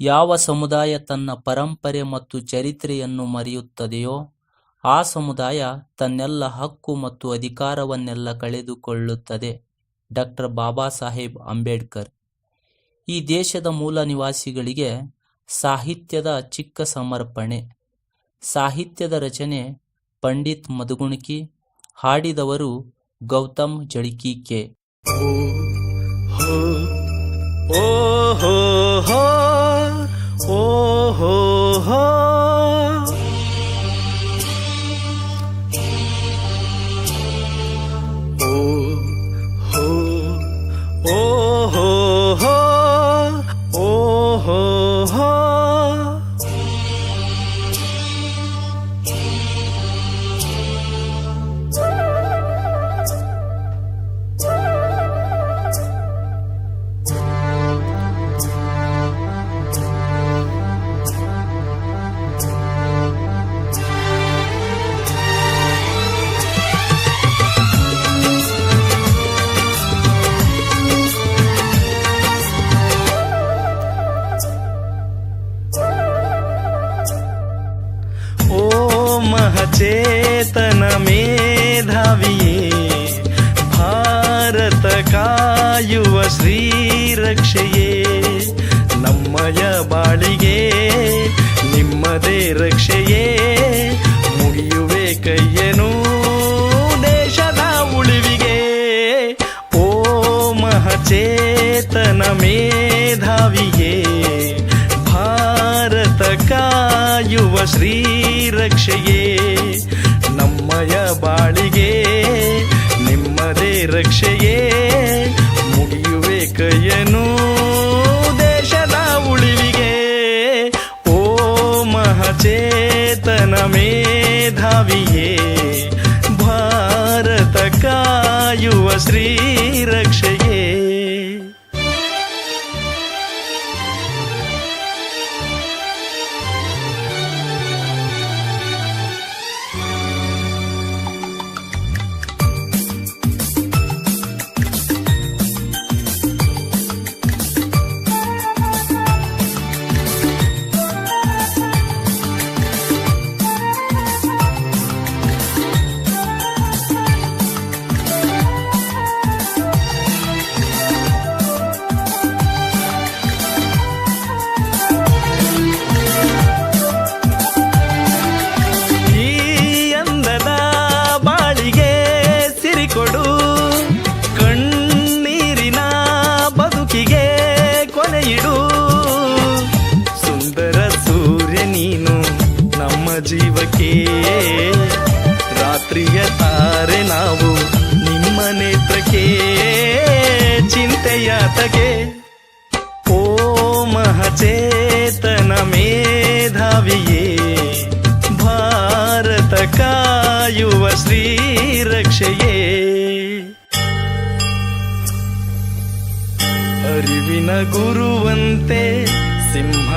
ಯಾವ ಸಮುದಾಯ ತನ್ನ ಪರಂಪರೆ ಮತ್ತು ಚರಿತ್ರೆಯನ್ನು ಮರೆಯುತ್ತದೆಯೋ, ಆ ಸಮುದಾಯ ತನ್ನೆಲ್ಲ ಹಕ್ಕು ಮತ್ತು ಅಧಿಕಾರವನ್ನೆಲ್ಲ ಕಳೆದುಕೊಳ್ಳುತ್ತದೆ. ಡಾಕ್ಟರ್ ಬಾಬಾ ಸಾಹೇಬ್ ಅಂಬೇಡ್ಕರ್. ಈ ದೇಶದ ಮೂಲ ನಿವಾಸಿಗಳಿಗೆ ಸಾಹಿತ್ಯದ ಚಿಕ್ಕ ಸಮರ್ಪಣೆ. ಸಾಹಿತ್ಯದ ರಚನೆ ಪಂಡಿತ್ ಮಧುಗುಣಕಿ, ಹಾಡಿದವರು ಗೌತಮ್ ಜಳಿಕಿ ಕೆ. ಓ ಮಹಚೇತನ ಮೇಧಾವಿಯೇ ಭಾರತ श्रीरक्षये नम्मय ನಮ್ಮಯ ಬಾಳಿಗೆ ನಿಮ್ಮದೇ ಶ್ರೀರಕ್ಷೆಯೇ ನಮ್ಮಯ ಬಾಳಿಗೆ, ನಿಮ್ಮದೇ ರಕ್ಷೆಯೇ, ಮುಗಿಯುವೆ ಕೈಯನು ದೇಶದ ಉಳಿವಿಗೆ. ಓ ಮಹಚೇತನ ಮೇಧಾವಿಯೇ, ಭಾರತ ಕಾಯುವ ಶ್ರೀರಕ್ಷೆಯೇ ಈ ಜೀವಕ್ಕೆ. ರಾತ್ರಿಯ ತಾರೆ ನಾವು ನಿಮ್ಮ ನೇತ್ರಕ್ಕೆ ಚಿಂತೆಯಾತಗೆ ಓ ಮಹಚೇತನ ಮೇಧಾವಿಯೇ, ಭಾರತ ಕಾಯುವ ಶ್ರೀರಕ್ಷೆಯೇ. ಅರಿವಿನ ಗುರುವಂತೆ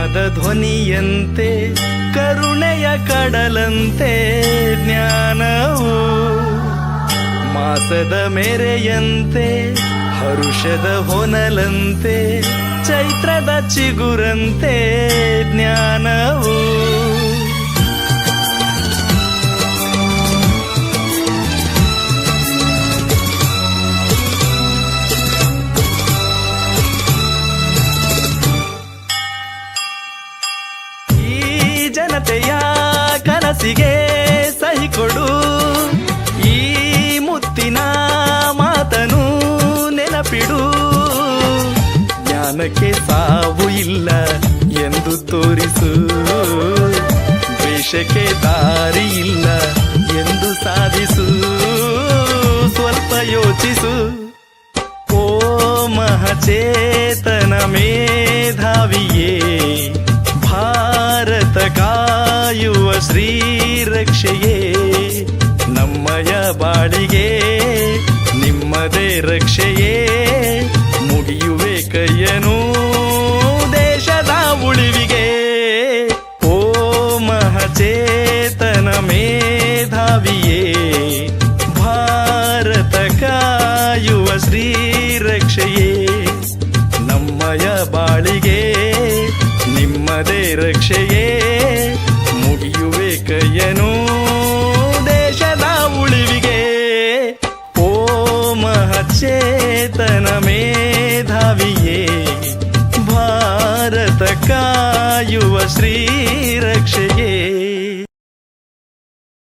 ಸಿಂಹದ ಧ್ವನಿಯಂತೆ ಕರುಣೆಯ ಕಡಲಂತೆ ಜ್ಞಾನವು ಮಾಸದ ಮೇರೆಯಂತೆ ಹರುಷದ ಹೊನಲಂತೆ ಚೈತ್ರದ ಚಿಗುರಂತೆ ಜ್ಞಾನವು ಜನತೆಯ ಕನಸಿಗೆ ಸಹಿ ಕೊಡು. ಈ ಮುತ್ತಿನ ಮಾತನು ನೆನಪಿಡು. ಜ್ಞಾನಕ್ಕೆ ಸಾವು ಇಲ್ಲ ಎಂದು ತೋರಿಸು. ದ್ವೇಷಕ್ಕೆ ದಾರಿ ಇಲ್ಲ ಕಾಯುವ ಶ್ರೀರಕ್ಷೆಯೇ, ನಮ್ಮಯ ಬಾಳಿಗೆ ನಿಮ್ಮದೇ ರಕ್ಷೆಯೇ, ಮುಗಿಯುವೆ ಕೈಯನು ದೇಶದ ಉಳಿವಿಗೆ. ಓ ಮಹಚೇತನ ಮೇಧಾವಿಯೇ, ಭಾರತ ಕಾಯುವ ಶ್ರೀರಕ್ಷೆಯೇ, ನಮ್ಮಯ ಬಾಳಿಗೆ ನಿಮ್ಮದೇ ರಕ್ಷೆಯೇ. ಮಹಚೇತನ ಮೇಧಾವಿಯೇ ಭಾರತ ಕಾಯುವ ಶ್ರೀರಕ್ಷೆಯೇ